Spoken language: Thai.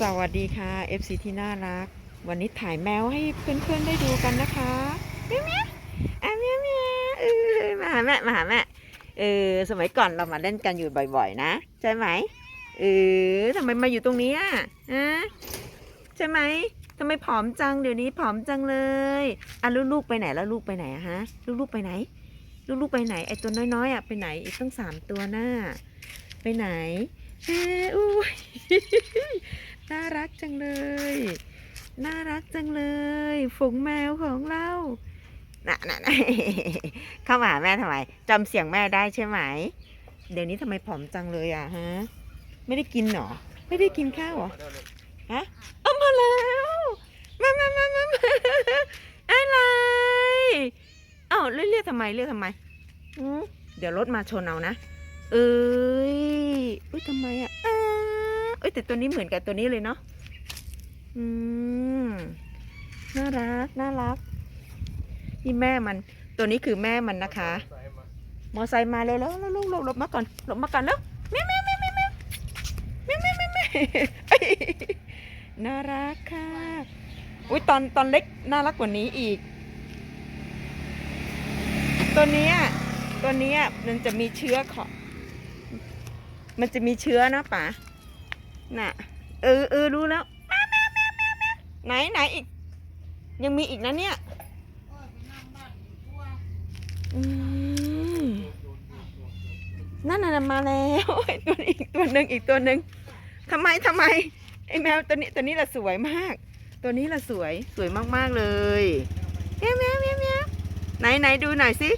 สวัสดีค่ะ FC ที่น่ารัก วันนี้ถ่ายแมวให้เพื่อนๆได้ดูกันนะคะเมียวเมียวอะเมียวเมียวเออมาหาแม่มาหาแม่เออสมัยก่อนเรามาเล่นกันอยู่บ่อยๆ นะใช่ไหมเออทำไมมาอยู่ตรงนี้อะฮะใช่ไหมทำไมผอมจังเดี๋ยวนี้ผอมจังเลยอะลูกๆไปไหนแล้วลูกไปไหนอะฮะลูกๆไปไหน ลูกๆไปไหนไอตัวน้อยๆอะไปไหนอีกตั้งสามตัวหน้าไปไหนเอ้อุ้ย จังเลย น่ารักจังเลย ฝูงแมวของเราน่ะน่ะน่ะเข้ามาหาแม่ทำไมจำเสียงแม่ได้ใช่ไหม เดี๋ยวนี้ทำไมผอมจังเลยอะฮะ ไม่ได้กินเหรอ ไม่ได้กินข้าวเหรอ ฮะเอามาแล้ว มามามามามาอะไรเอ้าเรียกทำไมเรียกทำไมเดี๋ยวรถมาชนเอานะ เอ้ยอุ้ยทำไมอะเอ้ยแต่ตัวนี้เหมือนกับตัวนี้เลยเนาะ อืม น่ารัก น่ารัก นี่แม่มัน ตัวนี้คือแม่มันนะคะ มอไซค์มาเร็วแล้วแล้วลูกหลบหลบมาก่อนหลบมาก่อนแล้วแม่แม่แม่แม่แม่แม่แม่แม่แม่เอ้ยน่ารักค่ะ อุ้ยตอนตอนเล็กน่ารักกว่านี้อีก ตัวเนี้ยตัวเนี้ยมันจะมีเชื้อของมันจะมีเชื้อนะป๋าน่ะ เออเออรู้แล้ว ไหนไหนอีก ยังมีอีกนะเนี่ยนั่นน่ะมาแล้วตัวอีกตัวหนึ่งอีกตัวหนึ่งทำไมทำไมไอแมวตัวนี้ตัวนี้ละสวยมาก ตัวนี้ละสวยสวยมากๆเลยแมวแมวแมวแมวไหนไหนดูหน่อยสิ